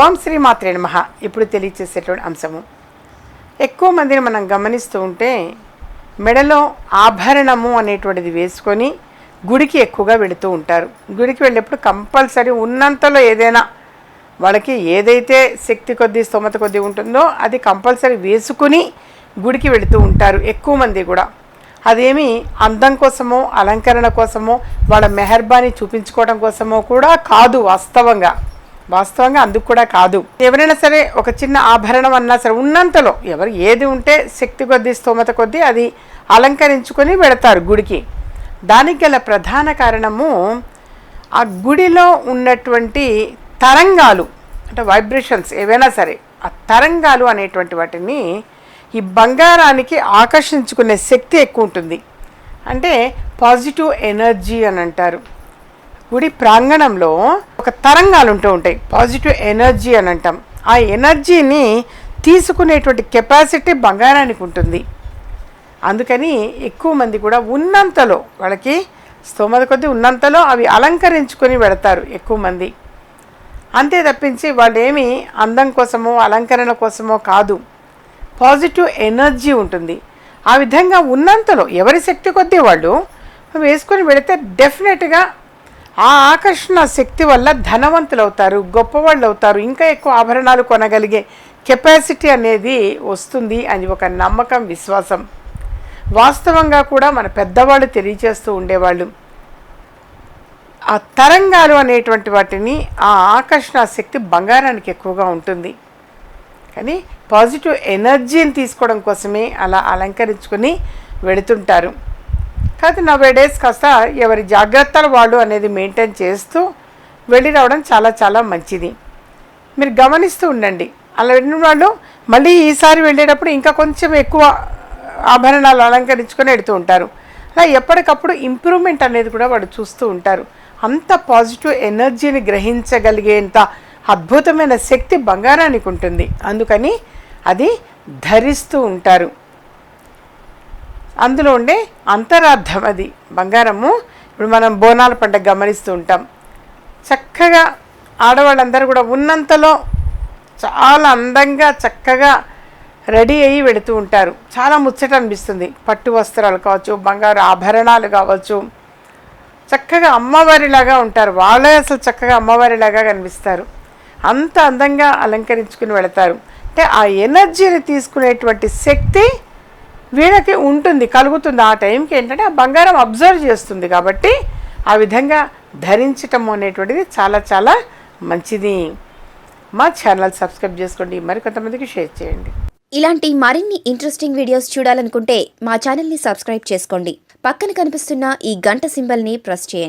ఓం శ్రీ మాత్రే నమ. ఇప్పుడు తెలియచేసేటువంటి అంశము. ఎక్కువ మందిని మనం గమనిస్తూ ఉంటే మెడలో ఆభరణము అనేటువంటిది వేసుకొని గుడికి ఎక్కువగా వెళుతూ ఉంటారు. గుడికి వెళ్ళేప్పుడు కంపల్సరీ ఉన్నంతలో ఏదైనా వాళ్ళకి ఏదైతే శక్తి కొద్దీ స్తోమత కొద్దీ ఉంటుందో అది కంపల్సరీ వేసుకుని గుడికి వెళుతూ ఉంటారు ఎక్కువ మంది కూడా. అదేమి అందం కోసమో అలంకరణ కోసమో వాళ్ళ మెహర్బాని చూపించుకోవడం కోసమో కూడా కాదు వాస్తవంగా. వాస్తవంగా అందుకు కూడా కాదు. ఎవరైనా సరే ఒక చిన్న ఆభరణం అన్నా సరే ఉన్నంతలో ఎవరు ఏది ఉంటే శక్తి కొద్దీ స్తోమత కొద్దీ అది అలంకరించుకొని పెడతారు గుడికి. దానికి గల ప్రధాన కారణము ఆ గుడిలో ఉన్నటువంటి తరంగాలు అంటే వైబ్రేషన్స్ ఏవైనా సరే ఆ తరంగాలు అనేటువంటి వాటిని ఈ బంగారానికి ఆకర్షించుకునే శక్తి ఎక్కువ ఉంటుంది. అంటే పాజిటివ్ ఎనర్జీ అని అంటారు. గుడి ప్రాంగణంలో ఒక తరంగాలు ఉంటూ ఉంటాయి. పాజిటివ్ ఎనర్జీ అని అంటాం. ఆ ఎనర్జీని తీసుకునేటువంటి కెపాసిటీ బంగారానికి ఉంటుంది. అందుకని ఎక్కువ మంది కూడా ఉన్నంతలో వాళ్ళకి స్తోమత కొద్దీ ఉన్నంతలో అవి అలంకరించుకొని పెడతారు ఎక్కువ మంది. అంతే తప్పించి వాళ్ళు అందం కోసమో అలంకరణ కోసమో కాదు. పాజిటివ్ ఎనర్జీ ఉంటుంది. ఆ విధంగా ఉన్నంతలో ఎవరి శక్తి కొద్దీ వాళ్ళు వేసుకొని పెడితే డెఫినెట్గా ఆ ఆకర్షణ శక్తి వల్ల ధనవంతులు అవుతారు గొప్పవాళ్ళు అవుతారు ఇంకా ఎక్కువ ఆభరణాలు కొనగలిగే కెపాసిటీ అనేది వస్తుంది అని ఒక నమ్మకం విశ్వాసం. వాస్తవంగా కూడా మన పెద్దవాళ్ళు తెలియచేస్తూ ఉండేవాళ్ళు. ఆ తరంగాలు అనేటువంటి వాటిని ఆ ఆకర్షణ శక్తి బంగారానికి ఎక్కువగా ఉంటుంది. కానీ పాజిటివ్ ఎనర్జీని తీసుకోవడం కోసమే అలా అలంకరించుకొని వెళుతుంటారు. కాకపోతే నవ్వే డేస్ కాస్త ఎవరి జాగ్రత్తలు వాళ్ళు అనేది మెయింటైన్ చేస్తూ వెళ్ళి రావడం చాలా చాలా మంచిది. మీరు గమనిస్తూ ఉండండి. అలా వెళ్ళిన వాళ్ళు మళ్ళీ ఈసారి వెళ్ళేటప్పుడు ఇంకా కొంచెం ఎక్కువ ఆభరణాలు అలంకరించుకొని వెళుతూ ఉంటారు. అలా ఎప్పటికప్పుడు ఇంప్రూవ్మెంట్ అనేది కూడా వాళ్ళు చూస్తూ ఉంటారు. అంత పాజిటివ్ ఎనర్జీని గ్రహించగలిగేంత అద్భుతమైన శక్తి బంగారానికి ఉంటుంది. అందుకని అది ధరిస్తూ ఉంటారు. అందులో ఉండే అంతరార్థం అది. బంగారము ఇప్పుడు మనం బోనాల పండుగ గమనిస్తూ ఉంటాం. చక్కగా ఆడవాళ్ళందరూ కూడా ఉన్నంతలో చాలా అందంగా చక్కగా రెడీ అయ్యి వెళుతూ ఉంటారు. చాలా ముచ్చట అనిపిస్తుంది. పట్టు వస్త్రాలు కావచ్చు బంగారు ఆభరణాలు కావచ్చు. చక్కగా అమ్మవారిలాగా ఉంటారు. వాళ్ళే అసలు చక్కగా అమ్మవారిలాగా కనిపిస్తారు. అంత అందంగా అలంకరించుకుని వెళతారు. అంటే ఆ ఎనర్జీని తీసుకునేటువంటి శక్తి వీళ్ళకి ఉంటుంది కలుగుతుంది. ఆ టైంకి ఏంటంటే ఆ బంగారం అబ్జర్వ్ చేస్తుంది కాబట్టి ఆ విధంగా ధరించటం అనేటువంటిది చాలా చాలా మంచిది. మా ఛానల్ సబ్స్క్రైబ్ చేసుకోండి మరి కొంతమందికి షేర్ చేయండి. ఇలాంటి మరిన్ని ఇంట్రెస్టింగ్ వీడియోస్ చూడాలనుకుంటే మా ఛానల్ని సబ్స్క్రైబ్ చేసుకోండి. పక్కన కనిపిస్తున్న ఈ గంట సింబల్ని ప్రెస్ చేయండి.